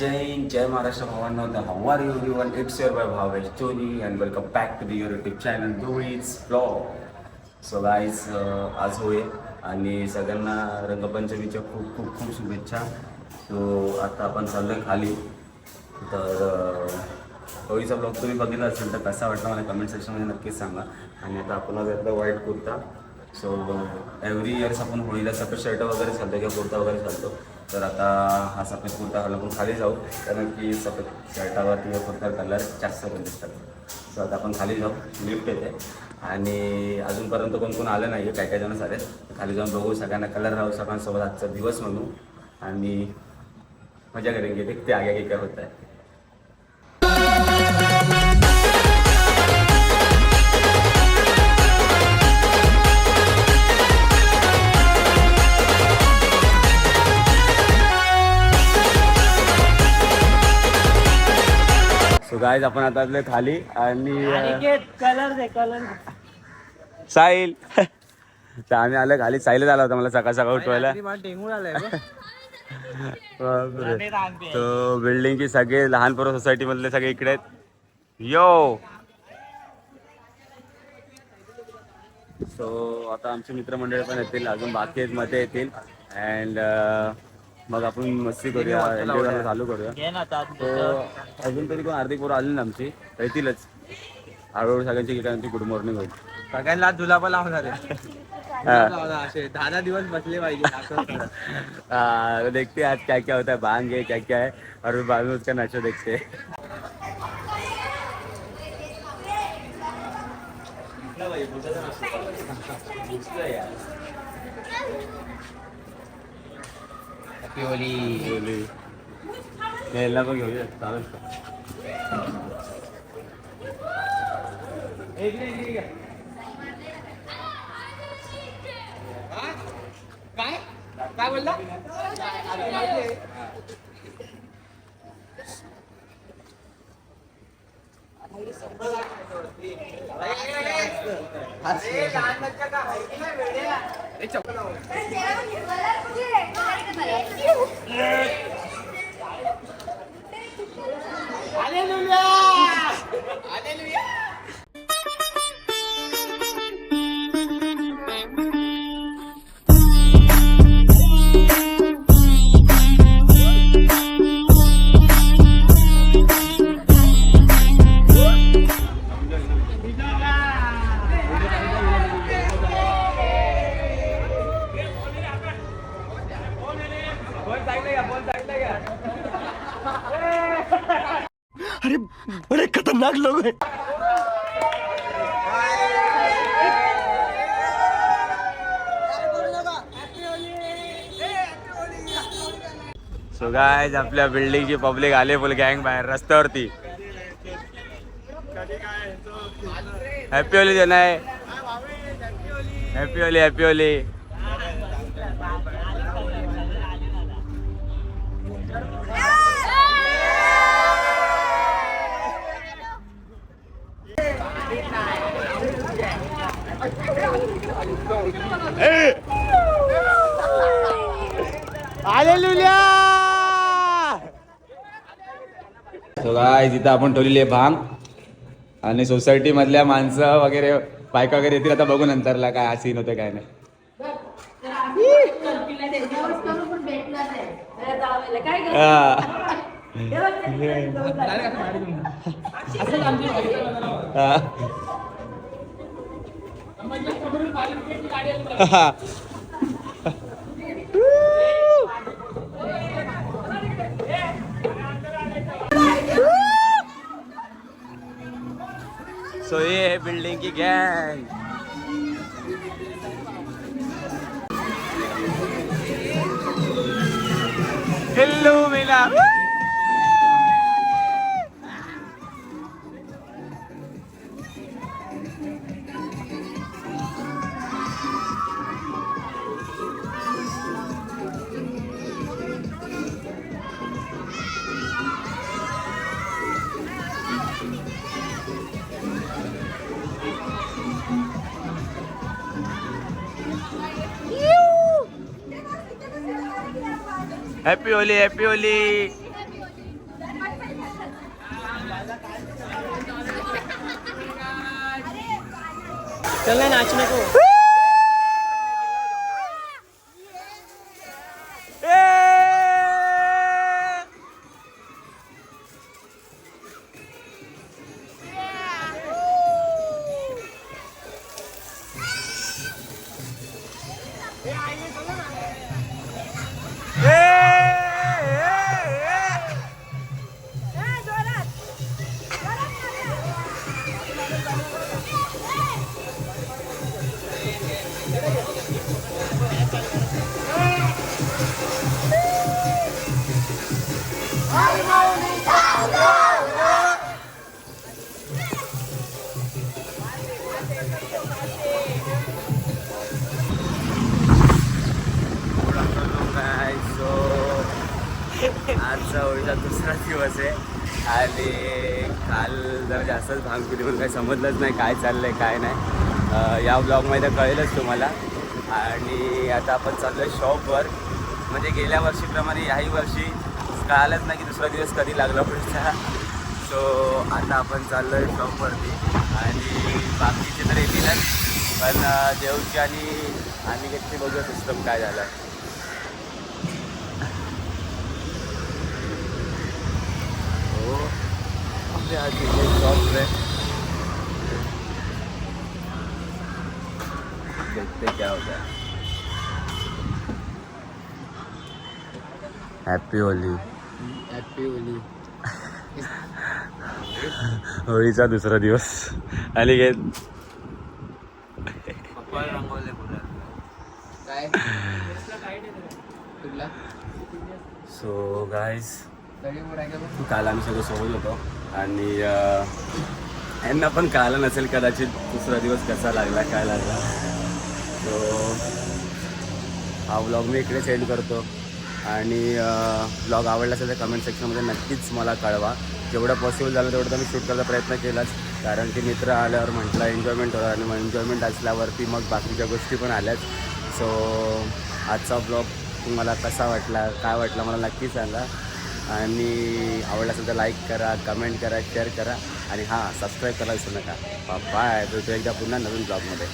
जय हिंद जय महाराष्ट्र भावांना. The are you everyone it's your by Bhavesh Tony and welcome back to the your YouTube channel Dolly's blog so guys आज होय. आणि सगळ्यांना रंगपंचमीच्या खूप खूप खूप शुभेच्छा. सो आता आपण चाललो खाली. तर uh, होळीचा ब्लॉग तुम्ही बघितला असेल तर कसा वाटला मला कमेंट सेक्शनमध्ये नक्कीच सांगा. आणि आता आपण घेतलं white kurta. So every years आपण होळीला सगळं शर्ट वगैरे चालतो किंवा कुर्ता वगैरे चालतो तर आता हा सफेद कुर्ता घालून खाली जाऊ. कारण की सफेद शर्टावर किंवा कुर्ता कलर जास्त पण दिसतात. सो आता आपण खाली जाऊ. लिफ्ट येते. आणि अजूनपर्यंत कोण कोण आलं नाही आहे काय काय जणच सारे खाली जाऊन बघू. सगळ्यांना कलर राहू. सगळ्यांसोबत आजचा दिवस म्हणू. आणि मजा करेन ते आगे आगे काय होत आहे सो गाईज आपण आता आलोय खाली आणि कलर दे कलर साहिल. तर आम्ही आलो खाली. साहिलच आला होता मला सकाळ सकाळ उठवायला. तो. बिल्डिंगचे सगळे लहान पोरं सोसायटी मधले सगळे इकडे आहेत. यो सो आता आमचे मित्रमंडळ पण येतील. अजून बाकी आहेत मध्ये येतील. अँड मग आपण मस्ती करूया एन्जॉय करायला चालू करूया. अजून तरी कोण अर्धी पोरं आली ना आमची येतीलच. हळूहळू सगळ्यांची गेल्यानंतर गुड मॉर्निंग होईल सगळ्यांना जुलाब लावणार आहे. हा. दहा दहा दिवस बसले पाहिजे देखते हैं आज क्या क्या होता है भांग है क्या क्या. है और में उसका नशा देखते. हैं बोली. यायला पण घेऊया चालेल का? काय? काय बोलला? सो गायज आपल्या बिल्डिंगची पब्लिक आले फुल गँग बाहेर रस्त्यावरती. हॅपी होली जण आहे हॅपी होली हॅपी होली इथं आपण ठेवलेली आहे भांग. आणि सोसायटी मधल्या माणसं वगैरे बायका वगैरे येतील आता बघू नंतरला काय हा सीन होतं काय नाही. हा. हा. सो ये है बिल्डिंग की गैंग हेलो मेला हॅपी होली हॅपी होली चल ना नाच नको आजचा होळीचा दुसरा दिवस आहे आणि काल जरा जास्तच भांग पिली म्हणून काही समजलंच नाही काय चाललंय काय नाही या ब्लॉगमध्ये कळेलच तुम्हाला आणि आता आपण चाललो आहे शॉपवर म्हणजे गेल्या वर्षीप्रमाणे याही वर्षी कळालंच नाही की दुसरा दिवस कधी लागला पुढचा? सो आता आपण चाललो आहे शॉपवरती आणि बाकीचे तर येतीलच पण अं, देवची आणि अनिकेतची बघूया सिस्टम काय झालं हो. आपले आज इथे शॉप है देखते क्या होता है. हॅपी होली हॅपी होली होळीचा दुसरा दिवस. काय? तुला सो का काल आम्ही सगळं सोबत होतो. आणि यांना पण कळालं नसेल कदाचित दुसरा दिवस कसा लागला काय लागला. सो हा व्लॉग मी इकडे सेंड करतो. आणि व्लॉग आवडला असेल तर कमेंट सेक्शनमध्ये नक्कीच मला कळवा. जेवढं पॉसिबल झालं तेवढं तर मी शूट करायचा प्रयत्न केलाच. कारण की मित्र आल्यावर म्हटलं एन्जॉयमेंट होणार आणि मग एन्जॉयमेंट असल्यावरती मग बाकीच्या गोष्टी पण आल्याच. सो आजचा ब्लॉग तुम्हाला कसा वाटला काय वाटला मला नक्की सांगा. आणि आवडला असेल तर लाईक करा कमेंट करा शेअर करा. आणि हां सबस्क्राईब करायला विसरू नका. बाय भेटू एकदा पुन्हा नवीन ब्लॉगमध्ये